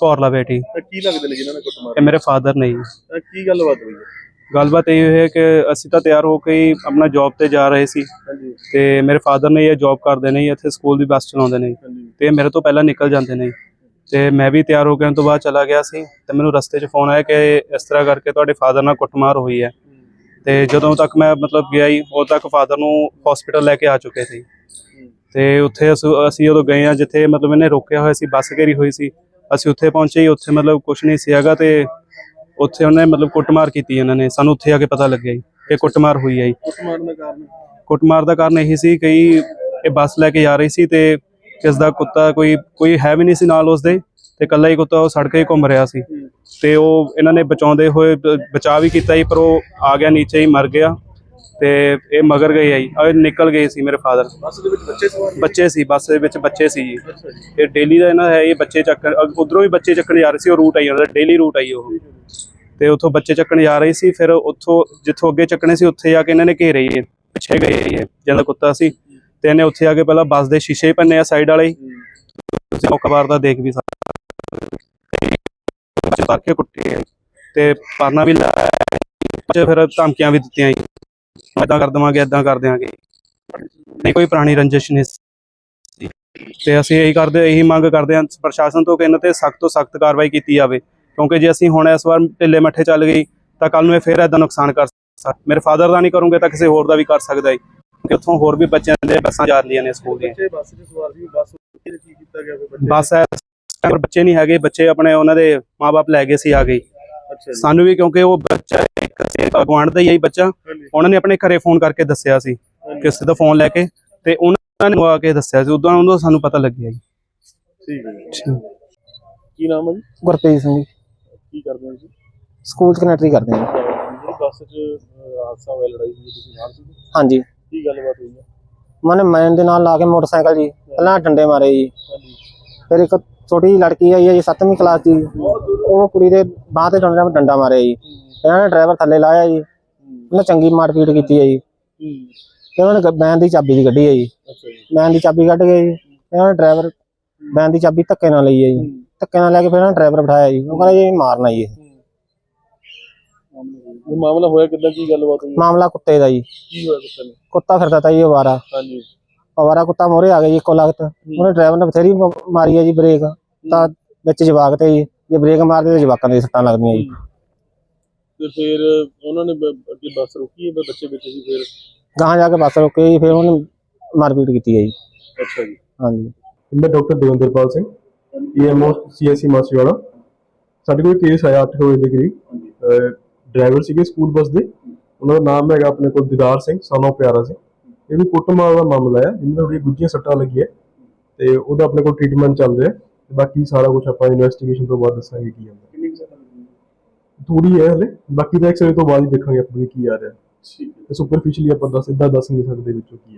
ਕੌਰਲਾ ਬੇਟੀ। ਤਾਂ ਕੀ ਲੱਗਦੇ ਨੇ ਜਿਨ੍ਹਾਂ ਨੇ ਕੁੱਟਮਾਰ ਇਹ ਮੇਰੇ ਫਾਦਰ ਨੇ ਜੀ। ਤਾਂ ਕੀ ਗੱਲਬਾਤ ਹੋਈ ਹੈ? ਗੱਲਬਾਤ ਇਹ ਹੈ ਕਿ ਅਸੀਂ ਤਾਂ ਤਿਆਰ ਹੋ ਕੇ ਹੀ ਆਪਣਾ ਜੌਬ ਤੇ ਜਾ ਰਹੇ ਸੀ। ਹਾਂਜੀ। ਤੇ ਮੇਰੇ ਫਾਦਰ ਨੇ ਇਹ ਜੌਬ ਕਰਦੇ ਨੇ ਜੀ, ਇੱਥੇ ਸਕੂਲ ਦੀ ਬੱਸ ਚਲਾਉਂਦੇ ਨੇ ਜੀ। ਹਾਂਜੀ। ਤੇ ਇਹ ਮੇਰੇ ਤੋਂ ਪਹਿਲਾਂ ਨਿਕਲ ਜਾਂਦੇ ਨੇ ਜੀ। ਤੇ ਮੈਂ ਵੀ ਤਿਆਰ ਹੋ ਕੇ ਤੋਂ ਬਾਅਦ ਚਲਾ ਗਿਆ ਸੀ। ਤੇ ਮੈਨੂੰ ਰਸਤੇ 'ਚ ਫੋਨ ਆਇਆ ਕਿ ਇਸ ਤਰ੍ਹਾਂ ਕਰਕੇ ਤੁਹਾਡੇ ਫਾਦਰ ਨਾਲ ਕੁੱਟਮਾਰ ਹੋਈ ਹੈ। ਤੇ ਜਦੋਂ ਤੱਕ ਮੈਂ ਮਤਲਬ ਗਿਆ ਹੀ ਉਦੋਂ ਤੱਕ ਫਾਦਰ ਨੂੰ ਹਸਪੀਟਲ ਲੈ ਕੇ ਆ ਚੁੱਕੇ ਸੀ। ਤੇ ਉੱਥੇ ਅਸ- ਅਸੀਂ ਉਦੋਂ ਗਏ ਆ ਜਿੱਥੇ ਮਤਲਬ ਇਹਨੇ ਰੋਕਿਆ ਹੋਇਆ ਸੀ ਬੱਸ ਘੇਰੀ ਹੋਈ ਸੀ। ਅਸੀਂ ਉੱਥੇ ਪਹੁੰਚੇ ਹੀ ਉੱਥੇ ਮਤਲਬ ਕੁਝ ਨਹੀਂ ਸੀ ਹੈਗਾ ਤੇ ਉੱਥੇ ਉਹਨੇ ਮਤਲਬ ਕੁੱਟਮਾਰ ਕੀਤੀ ਇਹਨਾਂ ਨੇ ਸਾਨੂੰ ਉੱਥੇ ਆ ਕੇ ਪਤਾ ਲੱਗਿਆ ਜੀ ਕਿ ਕੁੱਟਮਾਰ ਹੋਈ ਹੈ ਜੀ। ਕੁੱਟਮਾਰ ਦਾ ਕਾਰਨ? ਕੁੱਟਮਾਰ ਦਾ ਕਾਰਨ ਇਹੀ ਸੀ ਕਿ ਇਹ ਬੱਸ ਲੈ ਕੇ ਜਾ ਰਹੀ ਸੀ ਤੇ ਕਿਸ ਦਾ ਕੁੱਤਾ ਕੋਈ ਕੋਈ ਹੈ ਵੀ ਨਹੀਂ ਸੀ ਨਾਲ ਉਸਦੇ ਤੇ ਇਕੱਲਾ ਹੀ ਕੁੱਤਾ ਉਹ ਸੜਕ 'ਤੇ ਘੁੰਮ ਰਿਹਾ ਸੀ। ਤੇ ਉਹ ਇਹਨਾਂ ਨੇ ਬਚਾਉਂਦੇ ਹੋਏ ਬ- ਬਚਾਅ ਵੀ ਕੀਤਾ ਜੀ ਪਰ ਉਹ ਆ ਗਿਆ ਨੀਚੇ ਹੀ ਮਰ ਗਿਆ। ਤੇ ਇਹ ਮਗਰ ਗਏ ਆ ਜੀ। ਇਹ ਨਿਕਲ ਗਏ ਸੀ ਮੇਰੇ ਫਾਦਰ ਬੱਸ ਦੇ ਵਿੱਚ ਬੱਚੇ ਸਵਾਰ ਨੇ? ਬੱਚੇ ਸੀ ਬੱਸ ਦੇ ਵਿੱਚ ਬੱਚੇ ਸੀ ਜੀ। ਇਹ ਡੇਲੀ ਦਾ ਇਹਨਾਂ ਹੈ ਇਹ ਬੱਚੇ ਚੱਕਣ ਉਧਰੋਂ ਵੀ ਬੱਚੇ ਚੱਕਣ ਜਾ ਰਹੇ ਸੀ ਉਹ ਰੂਟ ਆਈ ਉਹਨਾਂ ਦਾ ਡੇਲੀ ਰੂਟ ਆਈ ਉਹ। ਤੇ ਉੱਥੋਂ ਬੱਚੇ ਚੱਕਣ ਜਾ ਰਹੇ ਸੀ ਫਿਰ ਉੱਥੋਂ ਜਿੱਥੋਂ ਅੱਗੇ ਚੱਕਣੇ ਸੀ ਉੱਥੇ ਜਾ ਕੇ ਇਹਨਾਂ ਨੇ ਘੇਰੇ ਜੀ। ਪਿੱਛੇ ਗਏ ਇਹ ਜਿਹਦਾ ਕੁੱਤਾ ਸੀ। ਤੇ ਇਹਨੇ ਉੱਥੇ ਆ ਕੇ ਪਹਿਲਾਂ ਬੱਸ ਦੇ ਸ਼ੀਸ਼ੇ ਭੰਨੇ ਆ ਸਾਈਡ ਵਾਲੇ। ਤੁਸੀਂ ਮੌਕਾ ਵਾਰ ਦਾ ਦੇਖ ਵੀ ਸਕਦੇ ਬੱਚੇ ਕੇ ਕੁੱਟੇ ਤੇ ਪਰਨਾ ਵੀ ਲਾਇਆ ਫਿਰ ਧਮਕੀਆਂ ਵੀ ਦਿੱਤੀਆਂ ਜੀ। ਏਦਾਂ ਕਰ ਦੇਵਾਂਗੇ ਏਦਾਂ ਕਰ ਦਿਆਂਗੇ। ਨਹੀਂ ਕੋਈ ਪੁਰਾਣੀ ਰੰਜਿਸ਼ ਨਹੀਂ ਸੀ। ਤੇ ਅਸੀਂ ਇਹੀ ਕਰਦੇ ਇਹੀ ਮੰਗ ਕਰਦੇ ਹਾਂ ਪ੍ਰਸ਼ਾਸਨ ਤੋਂ ਕਿ ਇਹਨਾਂ ਤੇ ਸਖਤ ਤੋਂ ਸਖਤ ਕਾਰਵਾਈ ਕੀਤੀ ਜਾਵੇ। ਕਿਉਂਕਿ ਜੇ ਅਸੀਂ ਹੁਣ ਇਸ ਵਾਰ ਢਿੱਲੇ ਮੱਠੇ ਚੱਲ ਗਈ ਤਾਂ ਕੱਲ ਨੂੰ ਇਹ ਫੇਰ ਏਦਾਂ ਨੁਕਸਾਨ ਕਰ ਸਕ ਮੇਰੇ ਫਾਦਰ ਦਾ ਨਹੀਂ ਕਰੂੰਗੇ ਤਾਂ ਕਿਸੇ ਹੋਰ ਦਾ ਵੀ ਕਰ ਸਕਦਾ ਹੈ ਕਿਉਂਕਿ ਉੱਥੋਂ ਹੋਰ ਵੀ ਬੱਚਿਆਂ ਦੇ ਬੱਸਾਂ ਜਾ ਰਹੀਆਂ ਨੇ ਸਕੂਲ ਦੀਆਂ। ਬੱਚੇ ਬੱਸ 'ਚ ਸਵਾਰ ਸੀ ਬੱਸ ਉੱਤੇ ਕੀ ਕੀਤਾ ਗਿਆ ਫਿਰ ਬੱਚੇ? ਬੱਸ ਨਹੀਂ ਹੈਗੇ ਬੱਚੇ ਆਪਣੇ ਉਹਨਾਂ ਦੇ ਮਾਪੇ ਲੈ ਗਏ ਸੀ ਆ ਜੀ। ਸਾਨੂੰ ਵੀ ਕਿਉਂਕਿ ਉਹ ਬੱਚਾ ਇੱਕ ਦਾ ਹੀ ਹੈ ਜੀ ਬੱਚਾ। ਉਹਨਾਂ ਨੇ ਆਪਣੇ ਘਰੇ ਫੋਨ ਕਰਕੇ ਦੱਸਿਆ ਸੀ ਕਿਸੇ ਦਾ ਫੋਨ ਲੈ ਕੇ ਤੇ ਉਹਨਾਂ ਨੇ ਆ ਕੇ ਦੱਸਿਆ ਸੀ। ਉਦੋਂ ਉਦੋਂ ਸਾਨੂੰ ਪਤਾ ਲੱਗਿਆ ਜੀ। ਠੀਕ ਹੈ ਜੀ। ਕੀ ਨਾਮ ਹੈ ਜੀ? ਗੁਰਪ੍ਰੀਤ ਸਿੰਘ ਜੀ। ਕੀ ਕਰਦੇ ਹੋ ਜੀ ਸਕੂਲ ਚ ਕਨੈਕਟਰੀ ਕਰਦੇ ਹਾਂ ਜੀ। ਬੱਸ 'ਚ ਅਹ, ਹਾਦਸਾ ਹੋਇਆ ਲੜਾਈ ਹੋਈ ਤੁਸੀਂ ਨਾਲ ਸੀ? ਹਾਂਜੀ। ਕੀ ਗੱਲਬਾਤ ਹੋਈ ਹੈ? ਮਨੇ ਮੈਂ ਦੇ ਨਾਲ ਲਾ ਕੇ ਮੋਟਰਸਾਈਕਲ ਜੀ ਪਹਿਲਾਂ ਡੰਡੇ ਮਾਰੇ ਜੀ। ਫਿਰ ਇੱਕ ਛੋਟੀ ਲੜਕੀ ਆਈ ਹੈ ਜੀ 7ਵੀਂ ਕਲਾਸ ਦੀ। ਉਹ ਕੁੜੀ ਦੇ ਬਾਹ ਤੇ ਡੰਡਾ ਡੰਡਾ ਮਾਰਿਆ ਜੀ। ਇਹਨਾਂ ਨੇ ਡਰਾਈਵਰ ਥੱਲੇ ਲਾਇਆ ਜੀ। ਉਹਨੇ ਚੰਗੀ ਮਾਰਪੀਟ ਕੀਤੀ ਹੈ ਜੀ। ਤੇ ਉਹਨਾਂ ਨੇ ਬੈਨ ਦੀ ਚਾਬੀ ਦੀ ਕੱਢੀ ਹੈ ਜੀ। ਬੈਨ ਦੀ ਚਾਬੀ ਕੱਢ ਜੀ। ਇਹਨਾਂ ਨੇ ਡਰਾਈਵਰ ਬੈਨ ਦੀ ਚਾਬੀ ਧੱਕੇ ਨਾਲ ਲਈ ਹੈ ਜੀ। ਧੱਕੇ ਨਾਲ ਲੈ ਕੇ ਫਿਰ ਇਹਨਾਂ ਨੇ ਡਰਾਈਵਰ ਬਿਠਾਇਆ ਜੀ। ਉਹ ਕਹਿੰਦਾ ਜੀ ਮਾਰਨਾ ਜੀ। ਇਹ। ਇਹ ਮਾਮਲਾ ਹੋਇਆ ਕਿੱਦਾਂ? ਕੀ ਗੱਲਬਾਤ ਹੋਈ? ਮਾਮਲਾ ਕੁੱਤੇ ਦਾ ਜੀ। ਕੀ ਹੋਇਆ ਕੁੱਤੇ ਨੂੰ ਕੁੱਤਾ ਫਿਰਦਾ ਤਾ ਜੀ ਅਵਾਰਾ। ਹਾਂਜੀ। ਅਵਾਰਾ ਕੁੱਤਾ ਮੋਰੇ ਆ ਗਿਆ ਜੀ ਇੱਕੋ ਲਗਤ ਉਹਨੇ ਡਰਾਈਵਰ ਨੇ ਬਥੇਰੀ ਮਾਰੀ ਹੈ ਜੀ ਬ੍ਰੇਕ। ਤਾਂ ਵਿੱਚ ਜਵਾਕ ਤੇ ਜੀ। ਜੇ ਬ੍ਰੇਕ ਮਾਰਦੇ ਤਾਂ ਜਵਾਕਾਂ ਦੇ ਸੱਟਾਂ ਲੱਗਦੀਆਂ ਜੀ। ਤੇ ਫਿਰ ਉਹਨਾਂ ਨੇ ਬ- ਅੱਗੇ ਬੱਸ ਰੋਕੀ ਹੈ ਬੱਚੇ ਵਿੱਚ ਸੀ ਫਿਰ ਗਾਹਾਂ ਜਾ ਕੇ ਬੱਸ ਰੁਕੇ ਜੀ ਫਿਰ ਉਹਨੇ ਮਾਰਪੀਟ ਕੀਤੀ ਹੈ ਜੀ। ਅੱਛਾ ਜੀ। ਹਾਂਜੀ। ਮੈਂ doctor Devinderpal Singh EMO CSC Masiwara ਸਾਡੇ ਕੋਲ ਕੇਸ ਆਇਆ 8 ਵਜੇ ਦੇ ਕਰੀਬ। ਡਰਾਈਵਰ ਸੀਗੇ ਸਕੂਲ ਬੱਸ ਦੇ। ਉਹਨਾਂ ਦਾ ਨਾਮ ਹੈਗਾ ਆਪਣੇ ਕੋਲ ਦਿਦਾਰ ਸਿੰਘ ਸਨੋ ਪਿਆਰਾ ਸਿੰਘ। ਇਹ ਵੀ ਕੁੱਟਮਾਰ ਦਾ ਮਾਮਲਾ ਹੈ ਜਿਨ੍ਹਾਂ ਨੂੰ ਗੁੱਜੀਆਂ ਸੱਟਾਂ ਲੱਗੀਆਂ। ਤੇ ਉਹਦਾ ਆਪਣੇ ਕੋਲ ਟ੍ਰੀਟਮੈਂਟ ਚੱਲ ਰਿਹਾ। ਹੈ ਤੇ ਬਾਕੀ ਸਾਰਾ ਕੁਝ ਆਪਾਂ ਇਨਵੈਸਟੀਗੇਸ਼ਨ ਤੋਂ ਬਾਅਦ ਦੱਸਾਂਗੇ ਕੀ ਹੁੰਦਾ? ਥੋੜੀ ਹੈ ਹਲੇ। ਬਾਕੀ ਦਾ ਐਕਸਰੇ ਤੋਂ ਬਾਅਦ ਹੀ ਦੇਖਾਂਗੇ ਆਪਾਂ ਵੀ ਕੀ ਆ ਰਿਹਾ। ਠੀਕ ਹੈ। ਸੁਪਰਫੀਸ਼ੀਅਲੀ ਆਪਾਂ ਦੱਸ ਇਦਾਂ ਦੱਸ ਨਹੀਂ ਸਕਦੇ ਵਿੱਚੋਂ ਕੀ ਹੈ।